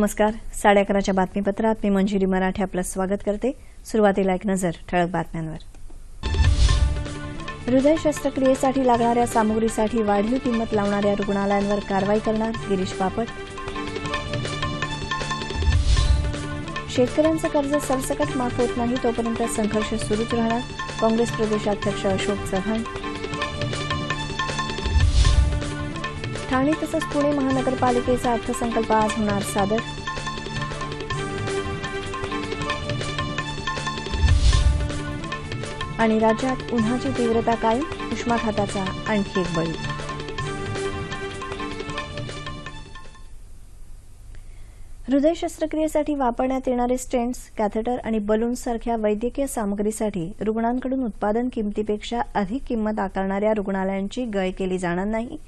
नमस्कार. साडे अकराच्या बातमीपत्रात मी मंजिरी मराठे आपलं स्वागत करते. सुरुवातीला एक नजर ठळक बातम्यांवर. हृदय शस्त्रक्रियेसाठी लागणाऱ्या सामुग्रीसाठी वाढीव किंमत लावणाऱ्या रुग्णालयांवर कारवाई करणार गिरीश बापट. शेतकऱ्यांचं कर्ज सरसकट माफ होत नाही तोपर्यंत संघर्ष सुरूच राहणार. काँग्रेस प्रदेशाध्यक्ष अशोक चव्हाण. ठाणे तसंच पुणे महानगरपालिकेचा अर्थसंकल्प आज होणार सादर. आणि राज्यात उन्हाची तीव्रता कायम उष्माघाताचा आणखी एक बळी. हृदय शस्त्रक्रियेसाठी वापरण्यात येणारे स्टेंट्स कॅथेटर आणि बलून्स सारख्या वैद्यकीय सामग्रीसाठी रुग्णांकडून उत्पादन किमतीपेक्षा अधिक किंमत आकारणाऱ्या रुग्णालयांची गय केली जाणार नाही.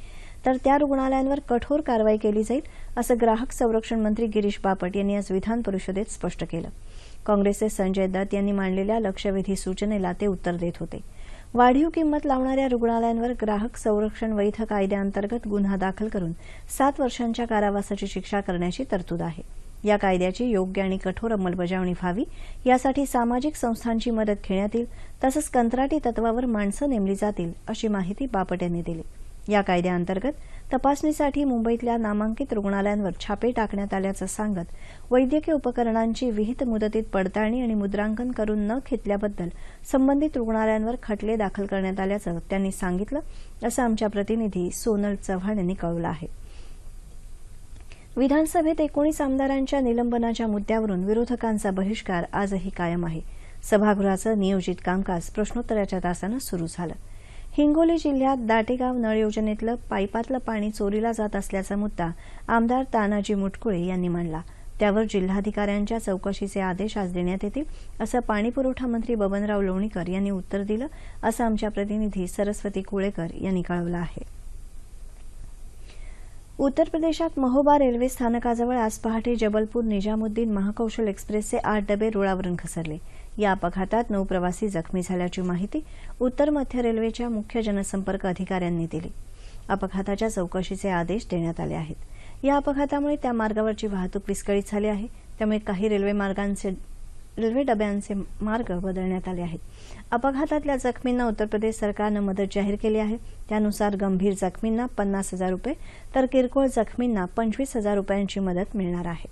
तर त्या रुग्णालयांवर कठोर कारवाई केली जाईल असं ग्राहक संरक्षण मंत्री गिरीश बापट यांनी आज विधान परिषदेत स्पष्ट केलं. काँग्रेसचे संजय दत्त यांनी मांडलेल्या लक्षवेधी सूचनेला ते उत्तर देत होते. वाढीव किंमत लावणाऱ्या रुग्णालयांवर ग्राहक संरक्षण वैध कायद्याअंतर्गत गुन्हा दाखल करून सात वर्षांच्या कारावासाची शिक्षा करण्याची तरतूद आहे. या कायद्याची योग्य आणि कठोर अंमलबजावणी व्हावी यासाठी सामाजिक संस्थांची मदत घेण्यात येईल तसंच कंत्राटी तत्वावर माणसं नेमली जातील अशी माहिती बापट यांनी दिली. या कायद्याअंतर्गत तपासणीसाठी मुंबईतल्या नामांकित रुग्णालयांवर छापे टाकण्यात आल्याचं सांगत वैद्यकीय उपकरणांची विहित मुदतीत पडताळणी आणि मुद्रांकन करून न घेतल्याबद्दल संबंधित रुग्णालयांवर खटले दाखल करण्यात आल्याचं त्यांनी सांगितलं असं आमच्या प्रतिनिधी सोनल चव्हाण यांनी कळवलं आहे. विधानसभेत एकोणीस आमदारांच्या निलंबनाच्या मुद्द्यावरून विरोधकांचा बहिष्कार आजही कायम आहे. सभागृहाचं नियोजित कामकाज प्रश्नोत्तराच्या तासानं सुरू झालं. हिंगोली जिल्ह्यात दाटेगाव नळ योजनेतलं पाईपातलं पाणी चोरीला जात असल्याचा मुद्दा आमदार तानाजी मुटकुळे यांनी मांडला. त्यावर जिल्हाधिकाऱ्यांच्या चौकशीचे आदेश आज देण्यात येतील असं पाणीपुरवठा मंत्री बबनराव लोणीकर यांनी उत्तर दिलं असं आमच्या प्रतिनिधी सरस्वती कुळेकर यांनी कळवलं आहे. उत्तर प्रदेशात महोबा रेल्वे स्थानकाजवळ आज पहाटे जबलपूर निजामुद्दीन महाकौशल एक्सप्रेसचे आठ डबे रुळावरून घसरले. या अपघातात नऊ प्रवासी जखमी झाल्याची माहिती उत्तर मध्य रेल्वेच्या मुख्य जनसंपर्क अधिकाऱ्यांनी दिली. अपघाताच्या चौकशीचे आदेश देण्यात आले आहेत. या अपघातामुळे त्या मार्गावरची वाहतूक विस्कळीत झाली आहे. त्यामुळे काही रेल्वे मार्गांचे रेल्वे डब्यांचे मार्ग बदलण्यात आले आहेत. अपघातातल्या जखमींना उत्तर प्रदेश सरकारनं मदत जाहीर केली आहे. त्यानुसार गंभीर जखमींना पन्नास हजार रुपये तर किरकोळ जखमींना पंचवीस हजार रुपयांची मदत मिळणार आहे.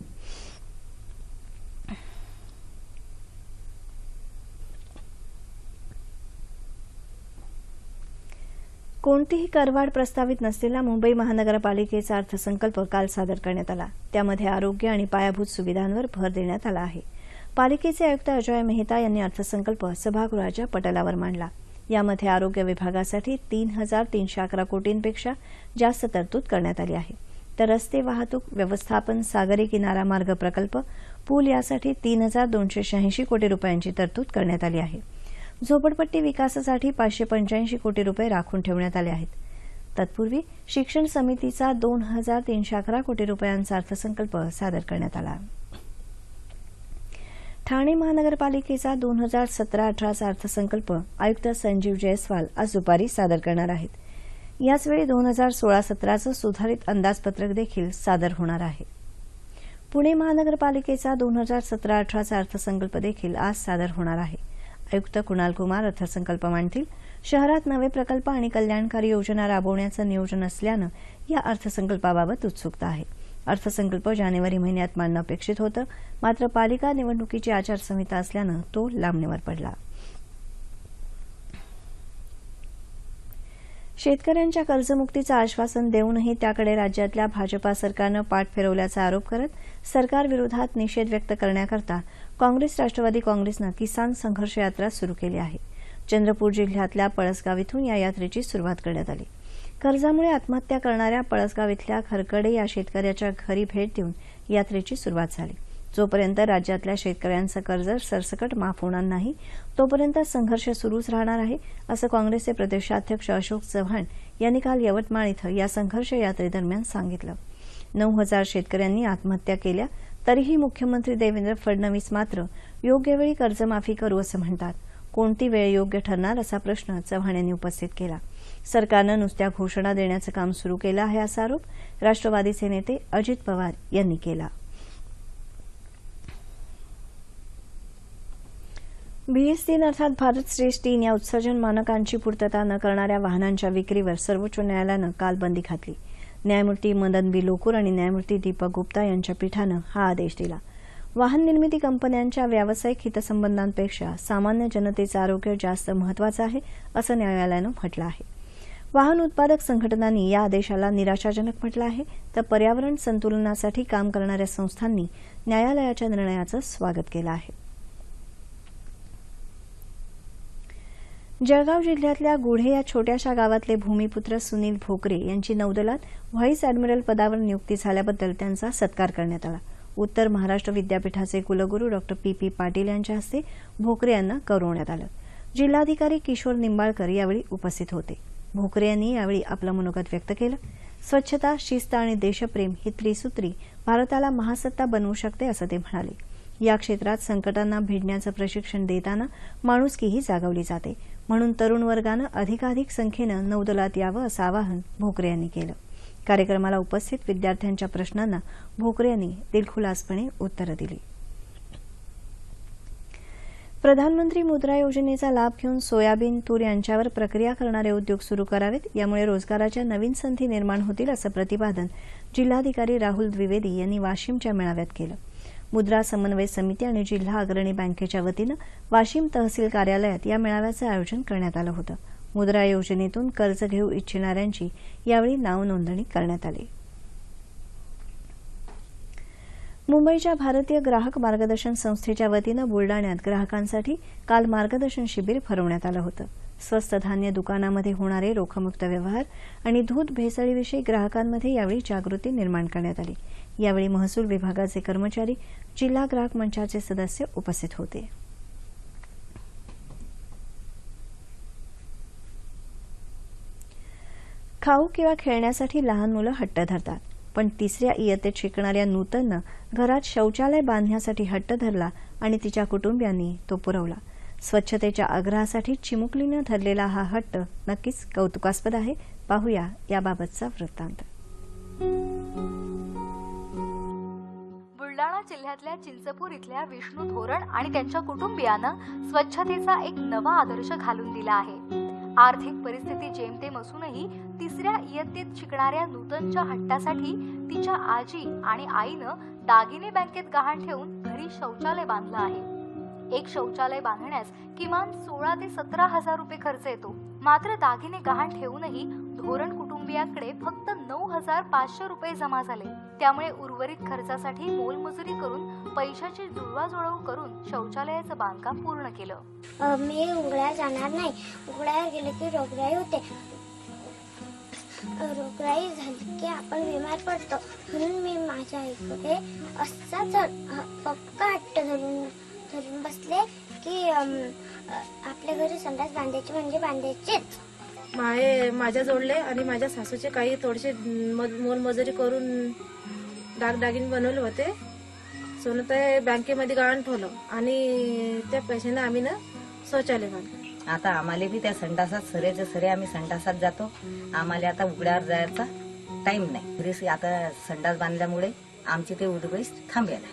कोणतीही करवाढ प्रस्तावित नसलेला मुंबई महानगरपालिकेचा अर्थसंकल्प काल सादर करण्यात आला. त्यामध्ये आरोग्य आणि पायाभूत सुविधांवर भर देण्यात आला आहे. पालिकेचे आयुक्त अजय मेहता यांनी अर्थसंकल्प सभागृहाच्या पटलावर मांडला. यामध्ये आरोग्य विभागासाठी तीन हजार तीनशे अकरा कोटींपेक्षा जास्त तरतूद करण्यात आली आहे. तर रस्ते वाहतूक व्यवस्थापन सागरी किनारा मार्ग प्रकल्प पूल यासाठी तीन हजार दोनशे शहाऐंशी कोटी रुपयांची तरतूद करण्यात आली आहे. झोपडपट्टी विकासासाठी पाचशे पंच्याऐंशी कोटी रुपये राखून ठेवण्यात आले आहेत. तत्पूर्वी शिक्षण समितीचा दोन हजार तीनशे अकरा कोटी रुपयांचा अर्थसंकल्प सादर करण्यात आला. ठाणे महानगरपालिकेचा दोन हजार सतरा अठराचा अर्थसंकल्प आयुक्त संजीव जयस्वाल आज दुपारी सादर करणार आहेत. याचवेळी दोन हजार सोळा सतराचं सुधारित अंदाजपत्रक देखील सादर होणार आहे. पुणे महानगरपालिकेचा दोन हजार सतरा अठराचा अर्थसंकल्प देखील आज सादर होणार आहे. आयुक्त कुणाल कुमार अर्थसंकल्प मांडतील. शहरात नवे प्रकल्प आणि कल्याणकारी योजना राबवण्याचं नियोजन असल्यानं या अर्थसंकल्पाबाबत उत्सुकता आहे. अर्थसंकल्प जानेवारी महिन्यात मांडणं अपेक्षित होतं. मात्र पालिका निवडणुकीची आचारसंहिता असल्यानं तो लांबणीवर पडला. शेतकऱ्यांच्या कर्जमुक्तीचं आश्वासन देऊनही त्याकडे राज्यातल्या भाजपा सरकारनं पाठ फिरवल्याचा आरोप करत सरकारविरोधात निषेध व्यक्त करण्याकरता काँग्रेस राष्ट्रवादी काँग्रेसनं किसान संघर्ष यात्रा सुरू केली आहे. चंद्रपूर जिल्ह्यातल्या पळसगाव इथून या यात्रेची सुरुवात करण्यात आली. कर्जामुळे आत्महत्या करणाऱ्या पळसगाव इथल्या खरकडे या शेतकऱ्याच्या घरी भेट देऊन यात्रेची सुरुवात झाली. जोपर्यंत राज्यातल्या शेतकऱ्यांचं कर्ज सरसकट माफ होणार नाही तोपर्यंत संघर्ष सुरूच राहणार आहे असं काँग्रेसचे प्रदेशाध्यक्ष अशोक चव्हाण यांनी काल यवतमाळ इथं या संघर्ष यात्रेदरम्यान सांगितलं. नऊ हजार शेतकऱ्यांनी आत्महत्या केल्या तरीही मुख्यमंत्री देवेंद्र फडणवीस मात्र योग्य वेळी कर्जमाफी करू असं म्हणतात. कोणती वेळ योग्य ठरणार असा प्रश्न चव्हाण यांनी उपस्थित केला. सरकारनं नुसत्या घोषणा देण्याचं काम सुरू केलं आहे असा आरोप राष्ट्रवादीचे नेते अजित पवार यांनी केला. बीएस तीन अर्थात भारत स्टेज तीन या उत्सर्जन मानकांची पूर्तता न करणाऱ्या वाहनांच्या विक्रीवर सर्वोच्च न्यायालयानं काल बंदी घातली. न्यायमूर्ती मदन बी लोकूर आणि न्यायमूर्ती दीपक गुप्ता यांच्या पीठानं हा आदेश दिला. वाहन निर्मिती कंपन्यांच्या व्यावसायिक हितसंबंधांपेक्षा सामान्य जनतेचं आरोग्य जास्त महत्वाचं आहे असं न्यायालयानं म्हटलं आहे. वाहन उत्पादक संघटनांनी या आदेशाला निराशाजनक म्हटलं आहे तर पर्यावरण संतुलनासाठी काम करणाऱ्या संस्थांनी न्यायालयाच्या निर्णयाचं स्वागत केलं आहे. जळगाव जिल्ह्यातल्या गुढे या छोट्याशा गावातले भूमिपुत्र सुनील भोकरे यांची नौदलात व्हाईस अॅडमिरल पदावर नियुक्ती झाल्याबद्दल त्यांचा सत्कार करण्यात आला. उत्तर महाराष्ट्र विद्यापीठाचे कुलगुरू डॉक्टर पी पी पाटील यांच्या हस्ते भोकरे यांना गौरवण्यात आलं. जिल्हाधिकारी किशोर निंबाळकर यावेळी उपस्थित होते. भोकरे यांनी यावेळी आपलं मनोगत व्यक्त केलं. स्वच्छता शिस्त आणि देशप्रेम ही त्रिसूत्री भारताला महासत्ता बनवू शकते असं ते म्हणाले. या क्षेत्रात संकटांना भिडण्याचं प्रशिक्षण देताना माणुसकीही जागवली जाते. म्हणून तरुण वर्गानं अधिकाधिक संख्येनं नौदलात यावं असं आवाहन भोकरे यांनी केलं. कार्यक्रमाला उपस्थित विद्यार्थ्यांच्या प्रश्नांना भोकरे यांनी दिलखुलासपणे उत्तरं दिली. प्रधानमंत्री मुद्रा योजनेचा लाभ घेऊन सोयाबीन तूर यांच्यावर प्रक्रिया करणारे उद्योग सुरू करावेत. यामुळे रोजगाराच्या नवीन संधी निर्माण होतील असं प्रतिपादन जिल्हाधिकारी राहुल द्विवेदी यांनी वाशिमच्या मेळाव्यात केलं. मुद्रा समन्वय समिती आणि जिल्हा अग्रणी बँकेच्या वतीनं वाशिम तहसील कार्यालयात या मेळाव्याचं आयोजन करण्यात आलं होतं. मुद्रा योजनेतून कर्ज घेऊ इच्छिणाऱ्यांची यावेळी नाव नोंदणी करण्यात आली. मुंबईच्या भारतीय ग्राहक मार्गदर्शन संस्थेच्या वतीनं बुलडाण्यात ग्राहकांसाठी काल मार्गदर्शन शिबिर भरवण्यात आलं होतं. स्वस्त धान्य दुकानामध्ये होणारे रोखमुक्त व्यवहार आणि दूध भेसळीविषयी ग्राहकांमध्ये यावेळी जागृती निर्माण करण्यात आली. यावेळी महसूल विभागाचे कर्मचारी जिल्हा ग्राहक मंचाचे सदस्य उपस्थित होते. खाऊ किंवा खेळण्यासाठी लहान मुलं हट्ट धरतात. पण तिसऱ्या इयत्तेत शिकणाऱ्या नूतननं घरात शौचालय बांधण्यासाठी हट्ट धरला आणि तिच्या कुटुंबियांनी तो पुरवला. स्वच्छतेच्या आग्रहासाठी चिमुकलीनं धरलेला हा हट्ट नक्कीच कौतुकास्पद आहे. पाहूया याबाबतचा वृत्तांत. बुलडाणा जिल्ह्यातल्या चिंचपूर इथल्या विष्णू धोरण आणि त्यांच्या कुटुंबियानं स्वच्छतेचा एक नवा आदर्श घालून दिला आहे. आर्थिक परिस्थिती जेमतेम असूनही तिसऱ्या इयत्तेत शिकणाऱ्या नूतनच्या हट्टासाठी तिच्या आजी आणि आईनं दागिने बँकेत गहाण ठेवून घरी शौचालय बांधलं आहे. एक शौचालय बांधण्यास किमान सोळा ते सतरा हजार रुपये खर्च येतो. मात्र दागिने गहाण ठेवूनही धोरण कुटुंबियांकडे फक्त नऊ हजार पाचशे रुपये जमा झाले. त्यामुळे उर्वरित खर्चासाठी मोलमजुरी करून पैशाची जुळवाजुळव करून शौचालयाचं बांधकाम पूर्ण केलं. मी उघड्या जाणार नाही. उघड्यावर गेले की रोगराई होते. रोगराई झाली की आपण बिमार पडतो. म्हणून मी माझ्या आईकडे असाच पक्का हट्ट धरून धरून बसले की आपल्या घरी संडास बांधायची म्हणजे बांधायचीच. माये माझ्या जोडले आणि माझ्या सासूचे काही थोडेसे मज- मोलमजुरी करून दागदागिने बनवले होते. सोनं ते बँकेमध्ये गहाण ठेवलं. आणि त्या पैशाने आम्ही ना शौचालय बांधलं. आता आम्हाला बी त्या संडासात सरेचे सरे आम्ही संडासात जातो. आम्हाला आता उघड्यावर जायचा टाइम नाही. घरीच आता संडास बांधल्यामुळे आमची ते उदगीस थांबेल.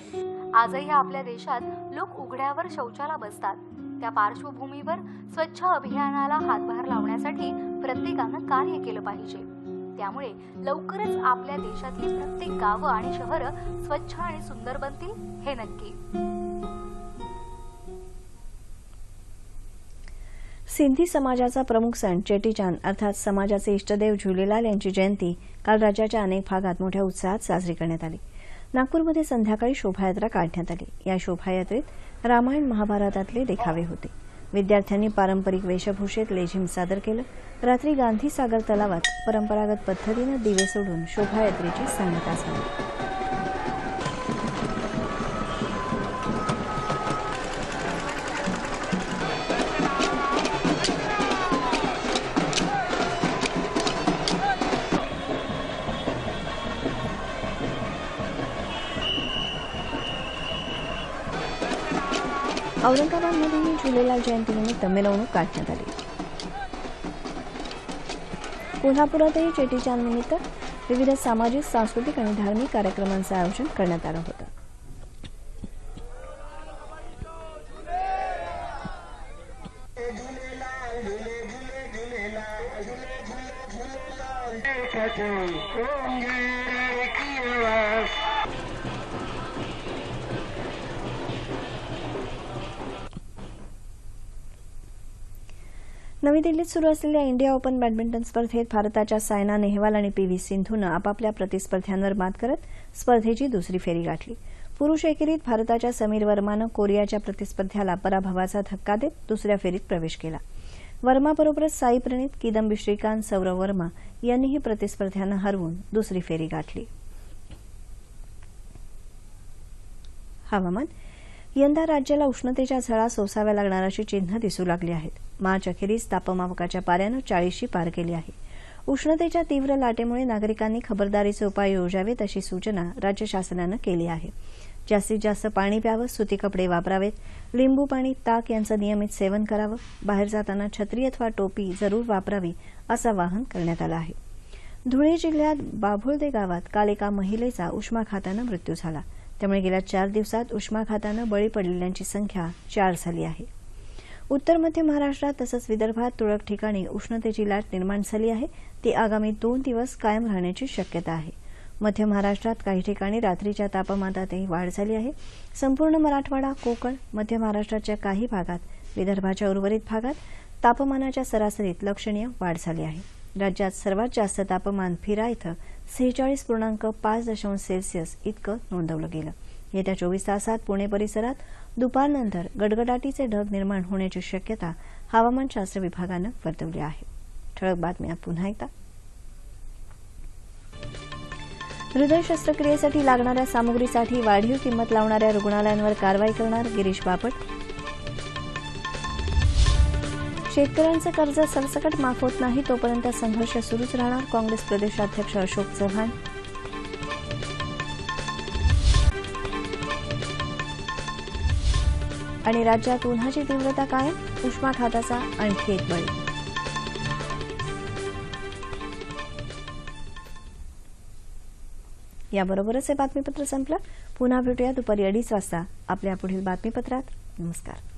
आजही आपल्या देशात लोक उघड्यावर शौचाला बसतात. त्या पार्श्वभूमीवर स्वच्छ अभियानाला हातभार लावण्यासाठी प्रत्येकानं कार्य केलं पाहिजे. त्यामुळे लवकरच आपल्या देशातली प्रत्येक गावं आणि शहरं स्वच्छ आणि सुंदर बनतील हे नक्की. सिंधी समाजाचा प्रमुख सण चेटीचांद अर्थात समाजाचे इष्टदेव झुलेलाल यांची जयंती काल राज्याच्या अनेक भागात मोठ्या उत्साहात साजरी करण्यात आली. नागपूरमध्ये संध्याकाळी शोभायात्रा काढण्यात आली. या शोभायात्रेत रामायण महाभारतातले देखावे होते. विद्यार्थ्यांनी पारंपरिक वेशभूषेत लेझिम सादर केलं. रात्री गांधी सागर तलावात परंपरागत पद्धतीनं दिवे सोडून शोभायात्रेची सांगता झाली. औरंगाबादमध्येही झुलेलाल जयंतीनिमित्त मिरवणूक काढण्यात आली कोल्हापुरातही चेटीचांदनिमित्त विविध सामाजिक सांस्कृतिक आणि धार्मिक कार्यक्रमांचं आयोजन करण्यात आलं होतं Thank yeah. नवी दिल्लीत सुरू असलेल्या इंडिया ओपन बॅडमिंटन स्पर्धेत भारताच्या सायना नेहवाल आणि पी व्ही सिंधूनं आपापल्या प्रतिस्पर्ध्यांवर मात करत स्पर्धेची दुसरी फेरी गाठली. पुरुष एकेरीत भारताच्या समीर वर्मानं कोरियाच्या प्रतिस्पर्ध्याला पराभवाचा धक्का देत दुसऱ्या फेरीत प्रवेश केला. वर्माबरोबरच साई प्रणित किदंबी श्रीकांत सौरव वर्मा यांनीही प्रतिस्पर्ध्यांना हरवून दुसरी फेरी गाठली. हवामान. यंदा राज्याला उष्णतेच्या झळा सोसाव्या लागणार अशी चिन्ह दिसू लागली आहेत. मार्च अखेरीस तापमापकाच्या पाऱ्यानं चाळीसशी पार केली आहे. उष्णतेच्या तीव्र लाटेमुळे नागरिकांनी खबरदारीचे उपाय योजावेत अशी सूचना राज्य शासनानं केली आहे. जास्तीत जास्त पाणी प्यावं सुती कपडे वापरावेत लिंबू पाणी ताक यांचं नियमित सेवन करावं बाहेर जाताना छत्री अथवा टोपी जरूर वापरावी असं आवाहन करण्यात आलं आहे. धुळे जिल्ह्यात बाभुळदे गावात काल एका महिलेचा उष्माघातानं मृत्यू झाला. त्यामुळे गेल्या चार दिवसात उष्माघातानं बळी पडलेल्यांची संख्या चार झाली आहे. उत्तर मध्य महाराष्ट्रात तसंच विदर्भात तुरळक ठिकाणी उष्णतेची लाट निर्माण झाली आहे. ती आगामी दोन दिवस कायम राहण्याची शक्यता आहे. मध्य महाराष्ट्रात काही ठिकाणी रात्रीच्या तापमानातही वाढ झाली आहे. संपूर्ण मराठवाडा कोकण मध्य महाराष्ट्राच्या काही भागात विदर्भाच्या उर्वरित भागात तापमानाच्या सरासरीत लक्षणीय वाढ झाली आहे. राज्यात सर्वात जास्त तापमान फिरा इथं सेहेचाळीस पूर्णांक पाच दशांश सेल्सिअस इतकं नोंदवलं गेलं. येत्या चोवीस तासात पुणे परिसरात दुपारनंतर गडगडाटीचे ढग निर्माण होण्याची शक्यता हवामानशास्त्र विभागानं वर्तवली आहे. ठळक बातम्या पुन्हा एकदा. हृदय शस्त्रक्रियेसाठी लागणाऱ्या सामुग्रीसाठी वाढीव किंमत लावणाऱ्या रुग्णालयांवर कारवाई करणार गिरीश बापट. शेतकऱ्यांचं कर्ज सरसकट माफ होत नाही तोपर्यंत संघर्ष सुरूच राहणार. काँग्रेस प्रदेशाध्यक्ष अशोक चव्हाण आणि राज्यात उन्हाची तीव्रता कायम उष्माघाताचा आणखी एक बळी. याबरोबरच हे बातमीपत्र संपलं. पुन्हा भेटूया दुपारी अडीच वाजता. आपल्या पुढील बातमीपत्रात. नमस्कार.